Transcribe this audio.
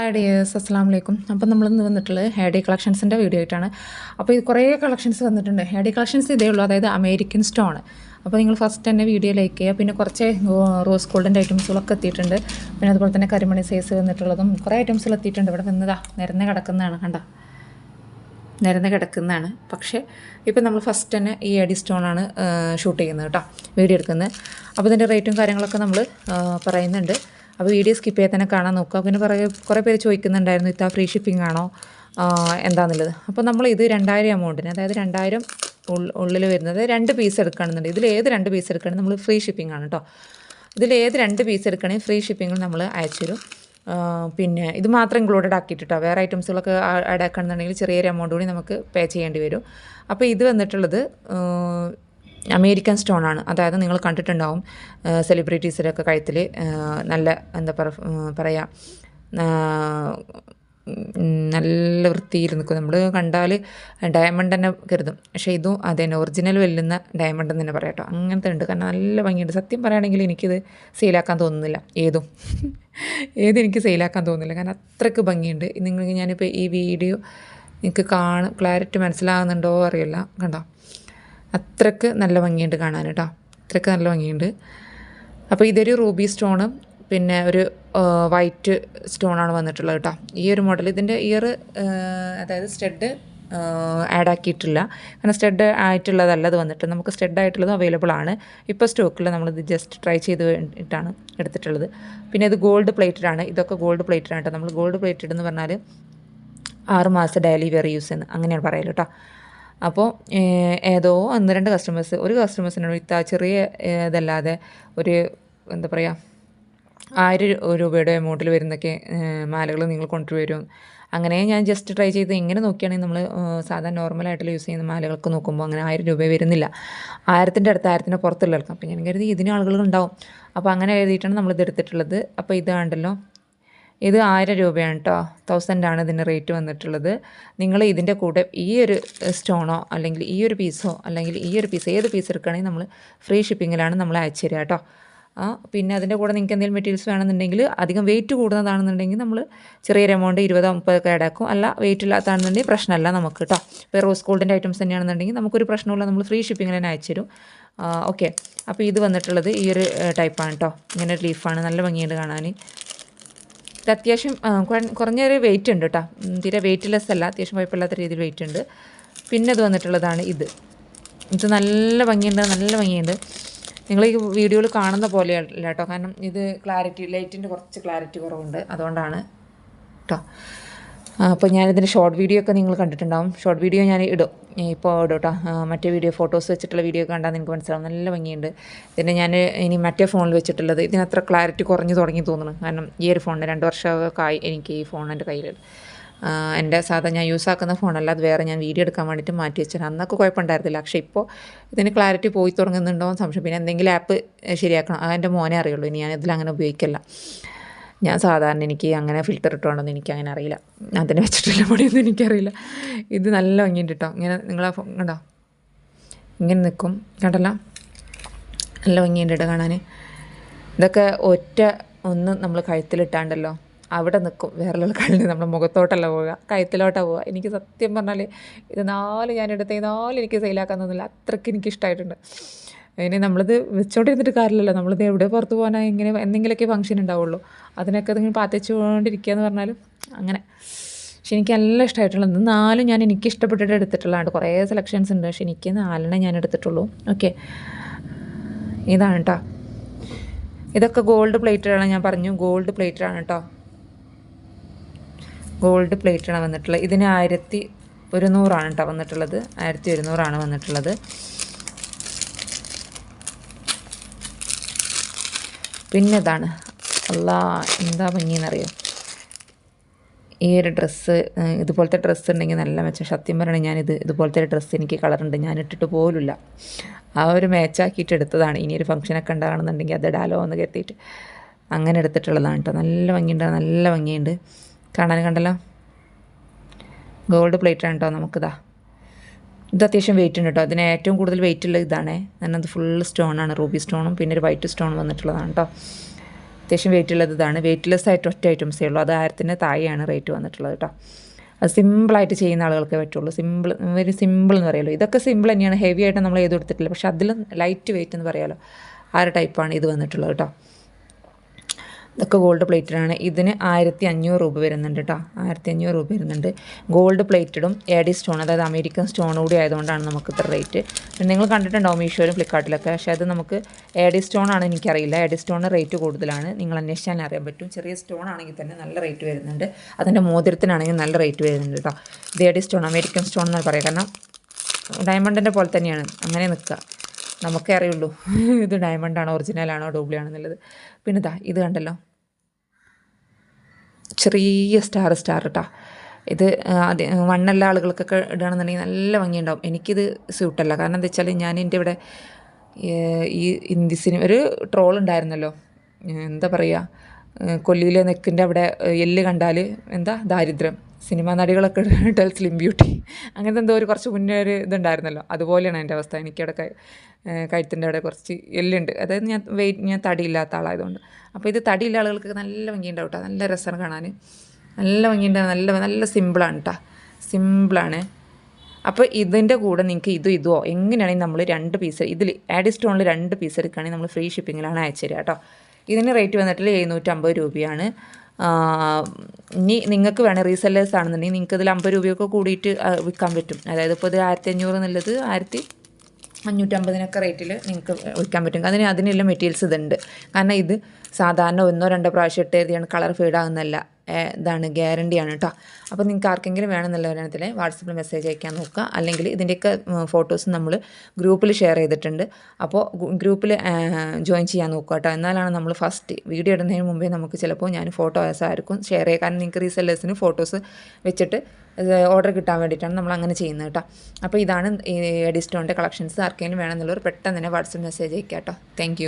Hi dears അസ്സാം വലൈക്കും അപ്പം നമ്മളിന്ന് വന്നിട്ടുള്ളത് ഹെയർ ഡേ കളക്ഷൻസിന്റെ വീഡിയോ ആയിട്ടാണ്. അപ്പോൾ ഇത് കുറേ കളക്ഷൻസ് വന്നിട്ടുണ്ട്. ഹെയർ ഡേ കളക്ഷൻസ് ഇതേ ഉള്ളൂ അതായത് അമേരിക്കൻ സ്റ്റോൺ അപ്പോൾ നിങ്ങൾ ഫസ്റ്റ് തന്നെ വീഡിയോ ലൈക്ക് ചെയ്യുക. പിന്നെ കുറച്ച് റോസ് ഗോൾഡിന്റെ ഐറ്റംസുകളൊക്കെ എത്തിയിട്ടുണ്ട്. പിന്നെ അതുപോലെ തന്നെ കരിമണി സൈസ് വന്നിട്ടുള്ളതും കുറേ ഐറ്റംസുകൾ എത്തിയിട്ടുണ്ട്. ഇവിടെ വന്നതാ നിരന്ന് കിടക്കുന്നതാണ് കണ്ട? നിരന്ന് കിടക്കുന്നതാണ്. പക്ഷേ ഇപ്പം നമ്മൾ ഫസ്റ്റ് തന്നെ ഈ എഡി സ്റ്റോണാണ് ഷൂട്ട് ചെയ്യുന്നത് കേട്ടോ വീഡിയോ എടുക്കുന്നത്. അപ്പോൾ ഇതിന്റെ റേറ്റും കാര്യങ്ങളൊക്കെ നമ്മൾ പറയുന്നുണ്ട്. അപ്പോൾ വീഡിയോ സ്കിപ്പ് ചെയ്യാൻ തന്നെ കാണാൻ നോക്കുക. പിന്നെ കുറേ കുറേ പേര് ചോദിക്കുന്നുണ്ടായിരുന്നു ഇത്താ ഫ്രീ ഷിപ്പിംഗ് ആണോ? എന്താണെന്നുള്ളത് അപ്പോൾ നമ്മൾ ഇത് രണ്ടായിരം എമൗണ്ടിന് അതായത് രണ്ടായിരം ഉള്ളിൽ വരുന്നത് രണ്ട് പീസ് എടുക്കുകയാണെന്നുണ്ടെങ്കിൽ ഇതിൽ ഏത് രണ്ട് പീസ് എടുക്കുകയാണെങ്കിൽ നമ്മൾ ഫ്രീ ഷിപ്പിംഗ് ആണ് കേട്ടോ ഇതിൽ ഏത് രണ്ട് പീസ് എടുക്കുകയാണെങ്കിൽ ഫ്രീ ഷിപ്പിംഗ് നമ്മൾ അയച്ചു തരും. പിന്നെ ഇത് മാത്രം ഇൻക്ലൂഡഡ് ആക്കിയിട്ടോ വേറെ ഐറ്റംസുകളൊക്കെ ആഡ് ആക്കുകയാണെന്നുണ്ടെങ്കിൽ ചെറിയൊരു എമൗണ്ട് കൂടി നമുക്ക് പേ ചെയ്യേണ്ടി വരും. അപ്പോൾ ഇത് വന്നിട്ടുള്ളത് അമേരിക്കൻ സ്റ്റോൺ ആണ് അതായത് നിങ്ങൾ കണ്ടിട്ടുണ്ടാവും സെലിബ്രിറ്റീസിലൊക്കെ കഴുത്തിൽ നല്ല എന്താ പറ പറയുക നല്ല വൃത്തിയിൽ നിൽക്കും. നമ്മൾ കണ്ടാൽ ഡയമണ്ട് തന്നെ കരുതും. പക്ഷേ ഇതും അതന്നെ ഒറിജിനൽ വെല്ലുന്ന ഡയമണ്ട് തന്നെ പറയാം കേട്ടോ അങ്ങനത്തെ ഉണ്ട്. കാരണം നല്ല ഭംഗിയുണ്ട്. സത്യം പറയുകയാണെങ്കിൽ എനിക്കിത് സെയിലാക്കാൻ തോന്നുന്നില്ല. ഏതും. ഏതെനിക്ക് സെയിലാക്കാൻ തോന്നുന്നില്ല. കാരണം അത്രയ്ക്ക് ഭംഗിയുണ്ട്. നിങ്ങൾക്ക് ഞാനിപ്പോൾ ഈ വീഡിയോ നിങ്ങൾക്ക് കാണും ക്ലാരിറ്റി മനസ്സിലാകുന്നുണ്ടോ അറിയില്ല. കണ്ടോ? അത്രയ്ക്ക് നല്ല ഭംഗിയുണ്ട് കാണാൻ കേട്ടോ. അത്രയ്ക്ക് നല്ല ഭംഗിയുണ്ട്. അപ്പോൾ ഇതൊരു റൂബി സ്റ്റോണും പിന്നെ ഒരു വൈറ്റ് സ്റ്റോണാണ് വന്നിട്ടുള്ളത് കേട്ടോ. ഈ ഒരു മോഡൽ ഇതിന്റെ ഇയർ അതായത് സ്റ്റഡ് ആഡ് ആക്കിയിട്ടില്ല കാരണം സ്റ്റഡ് ആയിട്ടുള്ളതല്ല അത് വന്നിട്ട്. നമുക്ക് സ്റ്റഡ് ആയിട്ടുള്ളതും അവൈലബിൾ ആണ്. ഇപ്പോൾ സ്റ്റോക്കിൽ നമ്മളിത് ജസ്റ്റ് ട്രൈ ചെയ്ത് വേണ്ടിയിട്ടാണ് എടുത്തിട്ടുള്ളത്. പിന്നെ ഇത് ഗോൾഡ് പ്ലേറ്റഡ് ആണ്. ഇതൊക്കെ ഗോൾഡ് പ്ലേറ്റഡ് ആണ് കേട്ടോ. നമ്മൾ ഗോൾഡ് പ്ലേറ്റഡ് എന്ന് പറഞ്ഞാൽ ആറ് മാസം ഡെയിലി വെയർ യൂസ് ചെയ്യുന്നത് അങ്ങനെയാണ് പറയൽ കേട്ടോ. അപ്പോൾ ഏതോ ഒന്ന് രണ്ട് കസ്റ്റമേഴ്സ് ഒരു കസ്റ്റമേഴ്സിനോട് ഇത്ത ചെറിയ ഇതല്ലാതെ ഒരു എന്താ പറയുക ആയിരം രൂപയുടെ എമൗണ്ടിൽ വരുന്നൊക്കെ മാലകൾ നിങ്ങൾ കൊണ്ടുവരും. അങ്ങനെ ഞാൻ ജസ്റ്റ് ട്രൈ ചെയ്ത് എങ്ങനെ നോക്കിയാണെങ്കിൽ നമ്മൾ സാധാരണ നോർമലായിട്ടുള്ള യൂസ് ചെയ്യുന്ന മാലകൾക്ക് നോക്കുമ്പോൾ അങ്ങനെ ആയിരം രൂപ വരുന്നില്ല. ആയിരത്തിന്റെ അടുത്ത് ആയിരത്തിന്റെ പുറത്തുള്ള എടുക്കാം അപ്പോൾ ഞാൻ കരുതി ഇതിന് ആളുകൾ ഉണ്ടാവും. അപ്പോൾ അങ്ങനെ എഴുതിയിട്ടാണ് നമ്മളിത് എടുത്തിട്ടുള്ളത്. അപ്പോൾ ഇതാണ്ടല്ലോ ഇത് ആയിരം രൂപയാണ് കേട്ടോ തൗസൻഡ് ആണ് ഇതിന്റെ റേറ്റ് വന്നിട്ടുള്ളത്. നിങ്ങൾ ഇതിന്റെ കൂടെ ഈ ഒരു സ്റ്റോണോ അല്ലെങ്കിൽ ഈ ഒരു പീസോ അല്ലെങ്കിൽ ഈ ഒരു പീസ് ഏത് പീസ് എടുക്കുകയാണെങ്കിൽ നമ്മൾ ഫ്രീ ഷിപ്പിങ്ങിലാണ് നമ്മൾ അയച്ചു തരിക കേട്ടോ ആ പിന്നെ അതിന്റെ കൂടെ നിങ്ങൾക്ക് എന്തെങ്കിലും മെറ്റീരിയൽസ് വേണമെന്നുണ്ടെങ്കിൽ അധികം വെയിറ്റ് കൂടുന്നതാണെന്നുണ്ടെങ്കിൽ നമ്മൾ ചെറിയൊരു എമൗണ്ട് ഇരുപതോ മുപ്പതൊക്കെ ഇടാക്കും അല്ല വെയിറ്റ് ഇല്ലാത്തതാണെന്നുണ്ടെങ്കിൽ പ്രശ്നമല്ല നമുക്ക് കേട്ടോ ഇപ്പോൾ റോസ് ഗോൾഡിന്റെ ഐറ്റംസ് തന്നെയാണെന്നുണ്ടെങ്കിൽ നമുക്കൊരു പ്രശ്നമില്ല നമ്മൾ ഫ്രീ ഷിപ്പിങ്ങിൽ തന്നെ അയച്ചു തരും. ഓക്കെ അപ്പോൾ ഇത് വന്നിട്ടുള്ളത് ഈ ഒരു ടൈപ്പാണ് കേട്ടോ ഇങ്ങനെ ഒരു ലീഫാണ് നല്ല ഭംഗിയുണ്ട് കാണാൻ. ഇത് അത്യാവശ്യം കുറഞ്ഞൊരു വെയിറ്റ് ഉണ്ട് കേട്ടോ തീരെ തീരെ വെയിറ്റ്ലെസ് അല്ല. അത്യാവശ്യം കുഴപ്പമില്ലാത്ത രീതിയിൽ വെയിറ്റ് ഉണ്ട്. പിന്നെ ഇത് വന്നിട്ടുള്ളതാണ് ഇത്. ഇത് നല്ല ഭംഗിയുണ്ട് നല്ല ഭംഗിയുണ്ട്. നിങ്ങൾ ഈ വീഡിയോയിൽ കാണുന്ന പോലെയല്ല കേട്ടോ കാരണം ഇത് ക്ലാരിറ്റി ലൈറ്റിന്റെ കുറച്ച് ക്ലാരിറ്റി കുറവുണ്ട്. അതുകൊണ്ടാണ് കേട്ടോ അപ്പോൾ ഞാനിതിന്റെ ഷോർട്ട് വീഡിയോ ഒക്കെ നിങ്ങൾ കണ്ടിട്ടുണ്ടാവും. ഷോർട്ട് വീഡിയോ ഞാൻ ഇടും. ഇപ്പോൾ ഇടും കേട്ടോ മറ്റേ വീഡിയോ ഫോട്ടോസ് വെച്ചിട്ടുള്ള വീഡിയോ കണ്ടാൽ നിങ്ങൾക്ക് മനസ്സിലാവും. നല്ല ഭംഗിയുണ്ട്. ഇതിന്റെ ഞാൻ ഇനി മറ്റേ ഫോണിൽ വെച്ചിട്ടുള്ളത്. ഇതിനത്ര ക്ലാരിറ്റി കുറഞ്ഞു തുടങ്ങി തോന്നുന്നു. കാരണം ഈ ഒരു ഫോണിന് രണ്ട് വർഷമൊക്കെ ആയി എനിക്ക് ഈ ഫോൺ എന്റെ കയ്യിൽ എന്റെ സാധാ ഞാൻ യൂസ് ആക്കുന്ന ഫോണല്ല അത് വേറെ ഞാൻ വീഡിയോ എടുക്കാൻ വേണ്ടിയിട്ട് മാറ്റി വെച്ചാൽ അന്നൊക്കെ കുഴപ്പമുണ്ടായിരുന്നില്ല. പക്ഷേ ഇപ്പോൾ ഇതിന് ക്ലാരിറ്റി പോയി തുടങ്ങുന്നുണ്ടോ എന്ന് സംശയം. പിന്നെ എന്തെങ്കിലും ആപ്പ് ശരിയാക്കണം. അതെന്റെ മോനെ അറിയുള്ളൂ. ഇനി ഞാൻ ഇതിലങ്ങനെ ഉപയോഗിക്കില്ല. ഞാൻ സാധാരണ എനിക്ക് അങ്ങനെ ഫിൽറ്റർ ഇട്ടുകൊണ്ടൊന്നും എനിക്ക് അങ്ങനെ അറിയില്ല. അതിനെ വെച്ചിട്ടുള്ള പൊടിയൊന്നും എനിക്കറിയില്ല. ഇത് നല്ല ഭംഗിയുണ്ട് കേട്ടോ ഇങ്ങനെ നിങ്ങളാ കണ്ടോ? ഇങ്ങനെ നിൽക്കും കണ്ടല്ല? നല്ല ഭംഗിയുണ്ട് കേട്ടോ കാണാൻ ഇതൊക്കെ ഒറ്റ ഒന്ന് നമ്മൾ കഴുത്തിലിട്ടാണ്ടല്ലോ അവിടെ നിൽക്കും വേറെ കണ്ണിൽ നമ്മുടെ മുഖത്തോട്ടല്ല പോവുക. കഴുത്തിലോട്ടാണ് പോവുക. എനിക്ക് സത്യം പറഞ്ഞാൽ ഇത് നാല് ഞാൻ എടുത്ത നാല് എനിക്ക് സെയിലാക്കാൻ തോന്നില്ല അത്രയ്ക്ക് എനിക്ക് ഇഷ്ടമായിട്ടുണ്ട് ഇനി നമ്മളിത് വെച്ചോണ്ടിരുന്നിട്ട് കാര്യമില്ലല്ലോ. നമ്മളിത് എവിടെ പുറത്ത് പോകാനാണ് ഇങ്ങനെ എന്തെങ്കിലുമൊക്കെ ഫംഗ്ഷൻ ഉണ്ടാവുള്ളൂ. അതിനൊക്കെ ഇതിങ്ങനെ പാത്തിച്ചുകൊണ്ടിരിക്കുക എന്ന് പറഞ്ഞാലും അങ്ങനെ. പക്ഷെ എനിക്ക് നല്ല ഇഷ്ടമായിട്ടുള്ളത് നാലും ഞാൻ എനിക്ക് ഇഷ്ടപ്പെട്ടിട്ട് എടുത്തിട്ടുള്ളതാണ്. കുറേ സെലക്ഷൻസ് ഉണ്ട്. പക്ഷെ എനിക്ക് നാലെണ്ണം ഞാൻ എടുത്തിട്ടുള്ളൂ. ഓക്കെ ഇതാണ് കേട്ടോ ഇതൊക്കെ ഗോൾഡ് പ്ലേറ്റഡാണ് ഞാൻ പറഞ്ഞു. ഗോൾഡ് പ്ലേറ്റഡാണ് കേട്ടോ ഗോൾഡ് പ്ലേറ്റാണ് വന്നിട്ടുള്ളത്. ഇതിന് ആയിരത്തി ഒരുന്നൂറാണ് കേട്ടോ വന്നിട്ടുള്ളത്. ആയിരത്തി ഒരുന്നൂറാണ് വന്നിട്ടുള്ളത്. പിന്നെ ഇതാണ് അല്ലാ എന്താ ഭംഗിയെന്നറിയോ? ഈ ഒരു ഡ്രസ്സ് ഇതുപോലത്തെ ഡ്രസ്സ് ഉണ്ടെങ്കിൽ നല്ല മെച്ചം. സത്യം പറയണേ ഞാനിത് ഇതുപോലത്തെ ഒരു ഡ്രസ്സ് എനിക്ക് കളറുണ്ട് ഞാൻ ഇട്ടിട്ട് പോലുമില്ല. ആ ഒരു മാച്ചാക്കിയിട്ട് എടുത്തതാണ്. ഇനി ഒരു ഫംഗ്ഷനൊക്കെ ഉണ്ടാകണമെന്നുണ്ടെങ്കിൽ അത് ഇടാലോ എന്ന് കരുതിയിട്ട് അങ്ങനെ എടുത്തിട്ടുള്ളതാണ് കേട്ടോ നല്ല ഭംഗിയുണ്ട് നല്ല ഭംഗിയുണ്ട്. കാണാൻ കണ്ടല്ലോ? ഗോൾഡ് പ്ലേറ്റാണ് കേട്ടോ നമുക്കിതാ. ഇത് അത്യാവശ്യം വെയിറ്റ് ഉണ്ട് കേട്ടോ അതിന് ഏറ്റവും കൂടുതൽ വെയിറ്റ് ഉള്ള ഇതാണേ. ഞാൻ അത് ഫുൾ സ്റ്റോണാണ് റൂബി സ്റ്റോണും പിന്നെ ഒരു വൈറ്റ് സ്റ്റോൺ വന്നിട്ടുള്ളതാണ് കേട്ടോ അത്യാവശ്യം വെയിറ്റ് ഉള്ളത് ഇതാണ്. വെയിറ്റ്ലെസ് ആയിട്ട് ഒറ്റ ഐറ്റംസേ ഉള്ളൂ. അത് ആയിരത്തിന്റെ താഴെയാണ് റേറ്റ് വന്നിട്ടുള്ളത് കേട്ടോ അത് സിമ്പിളായിട്ട് ചെയ്യുന്ന ആളുകൾക്ക് പറ്റുള്ളൂ. സിമ്പിൾ വെരി സിമ്പിൾ എന്ന് പറയുമല്ലോ ഇതൊക്കെ സിമ്പിൾ തന്നെയാണ്. ഹെവി ആയിട്ട് നമ്മൾ ചെയ്ത് കൊടുത്തിട്ടില്ല. പക്ഷേ അതിലും ലൈറ്റ് വെയിറ്റ് എന്ന് പറയാമല്ലോ ആ ഒരു ടൈപ്പാണ് ഇത് വന്നിട്ടുള്ളത് കേട്ടോ ഇതൊക്കെ ഗോൾഡ് പ്ലേറ്റഡാണ് ഇതിന് ആയിരത്തി അഞ്ഞൂറ് രൂപ വരുന്നുണ്ട് കേട്ടോ ആയിരത്തി അഞ്ഞൂറ് രൂപ വരുന്നുണ്ട്. ഗോൾഡ് പ്ലേറ്റഡും എ ഡി സ്റ്റോൺ അതായത് അമേരിക്കൻ സ്റ്റോൺ കൂടി ആയതുകൊണ്ടാണ് നമുക്ക് ഇത്ര റേറ്റ് നിങ്ങൾ കണ്ടിട്ടുണ്ടാവും മീഷോയിലും ഫ്ലിപ്കാർട്ടിലൊക്കെ? പക്ഷേ അത് നമുക്ക് എഡി സ്റ്റോൺ ആണ് എനിക്കറിയില്ല. എ ഡി സ്റ്റോണിന് റേറ്റ് കൂടുതലാണ്. നിങ്ങൾ അന്വേഷിച്ചാൽ അറിയാൻ പറ്റും. ചെറിയ സ്റ്റോൺ ആണെങ്കിൽ തന്നെ നല്ല റേറ്റ് വരുന്നുണ്ട്. അതിന്റെ മോതിരത്തിനാണെങ്കിൽ നല്ല റേറ്റ് വരുന്നുണ്ട് കേട്ടോ ഇത് A D stone American stone എന്ന് പറയാം. കാരണം ഡയമണ്ടിന്റെ പോലെ തന്നെയാണ്. അങ്ങനെ നിൽക്കുക. നമുക്കേ അറിയുള്ളൂ. ഇത് ഡയമണ്ട് ആണോ ഒറിജിനൽ ആണോ ഡൂപ്ലിയാണെന്നുള്ളത് പിന്നെ ഇതാ ഇത് കണ്ടല്ലോ. ചെറിയ സ്റ്റാർ സ്റ്റാർ കേട്ടോ ഇത് വണ്ണല്ല ആളുകൾക്കൊക്കെ ഇടുകയാണെന്നുണ്ടെങ്കിൽ നല്ല ഭംഗിയുണ്ടാവും. എനിക്കിത് സ്യൂട്ടല്ല കാരണം എന്താ വെച്ചാൽ ഞാൻ എന്റെ ഇവിടെ ഈ ഹിന്ദി സിനിമ ഒരു ട്രോൾ ഉണ്ടായിരുന്നല്ലോ. എന്താ പറയുക കൊല്ലിയിലെ നെക്കിന്റെ അവിടെ എല്ല് കണ്ടാൽ എന്താ ദാരിദ്ര്യം. സിനിമാ നടികളൊക്കെ ഇട്ടാൽ സ്ലിം ബ്യൂട്ടി അങ്ങനത്തെ എന്തോ ഒരു കുറച്ച് മുന്നേ ഒരു ഇതുണ്ടായിരുന്നല്ലോ. അതുപോലെയാണ് എന്റെ അവസ്ഥ. എനിക്കവിടെ കഴുത്തിന്റെ അവിടെ കുറച്ച് എല്ലുണ്ട്. അതായത് ഞാൻ വെയിറ്റ് ഞാൻ തടിയില്ലാത്ത ആളായതുകൊണ്ട്. അപ്പോൾ ഇത് തടിയില്ല ആളുകൾക്ക് നല്ല ഭംഗിയുണ്ടാവും കേട്ടോ നല്ല രസമാണ് കാണാൻ. നല്ല ഭംഗിയുണ്ടാവും നല്ല നല്ല സിമ്പിളാണ് കേട്ടോ സിമ്പിളാണ് അപ്പോൾ ഇതിന്റെ കൂടെ നിങ്ങൾക്ക് ഇതും ഇതുമോ എങ്ങനെയാണെങ്കിൽ നമ്മൾ രണ്ട് പീസ് ഇതിൽ ആഡ് സ്റ്റോണിൽ രണ്ട് പീസ് എടുക്കുകയാണെങ്കിൽ നമ്മൾ ഫ്രീ ഷിപ്പിങ്ങിലാണ് അയച്ചു തരിക കേട്ടോ ഇതിന് റേറ്റ് വന്നിട്ട് എഴുന്നൂറ്റമ്പത് രൂപയാണ്. ഇനി നിങ്ങൾക്ക് വേണം റീസെല്ലേഴ്സ് ആണെന്നുണ്ടെങ്കിൽ നിങ്ങൾക്ക് ഇതിൽ അമ്പത് രൂപയൊക്കെ കൂടിയിട്ട് വിൽക്കാൻ പറ്റും. അതായത് ഇപ്പോൾ ഇത് ആയിരത്തി അഞ്ഞൂറ് എന്നുള്ളത് ആയിരത്തി അഞ്ഞൂറ്റമ്പതിനൊക്കെ റേറ്റിൽ നിങ്ങൾക്ക് വിൽക്കാൻ പറ്റും. അതിന് അതിനെല്ലാം മെറ്റീരിയൽസ് ഇതുണ്ട്. കാരണം ഇത് സാധാരണ ഒന്നോ രണ്ടോ പ്രാവശ്യം ഇട്ട് എഴുതിയാണ് കളർ ഫീഡ് ആകുന്നല്ല ഏ, ഇതാണ് ഗ്യാരണ്ടിയാണ് കേട്ടോ അപ്പോൾ നിങ്ങൾക്ക് ആർക്കെങ്കിലും വേണമെന്നുള്ളവരാണെങ്കിൽ വാട്സപ്പിൽ മെസ്സേജ് അയക്കാൻ നോക്കുക. അല്ലെങ്കിൽ ഇതിന്റെയൊക്കെ ഫോട്ടോസ് നമ്മൾ ഗ്രൂപ്പിൽ ഷെയർ ചെയ്തിട്ടുണ്ട്. അപ്പോൾ ഗ്രൂപ്പിൽ ജോയിൻ ചെയ്യാൻ നോക്കുക കേട്ടോ എന്നാലാണ് നമ്മൾ ഫസ്റ്റ് വീഡിയോ ഇടുന്നതിന് മുമ്പേ നമുക്ക് ചിലപ്പോൾ ഞാൻ ഫോട്ടോ ആയിരിക്കും ഷെയർ ചെയ്യുക. കാരണം നിങ്ങൾക്ക് റീസെല്ലേഴ്സിന് ഫോട്ടോസ് വെച്ചിട്ട് ഓർഡർ കിട്ടാൻ വേണ്ടിയിട്ടാണ് നമ്മൾ അങ്ങനെ ചെയ്യുന്നത് കേട്ടോ അപ്പോൾ ഇതാണ് ഈ എഡിസ്റ്റോണിന്റെ കളക്ഷൻസ് ആർക്കെങ്കിലും വേണമെന്നുള്ളവർ പെട്ടെന്ന് തന്നെ വാട്സപ്പ് മെസ്സേജ് അയക്കാം കേട്ടോ താങ്ക്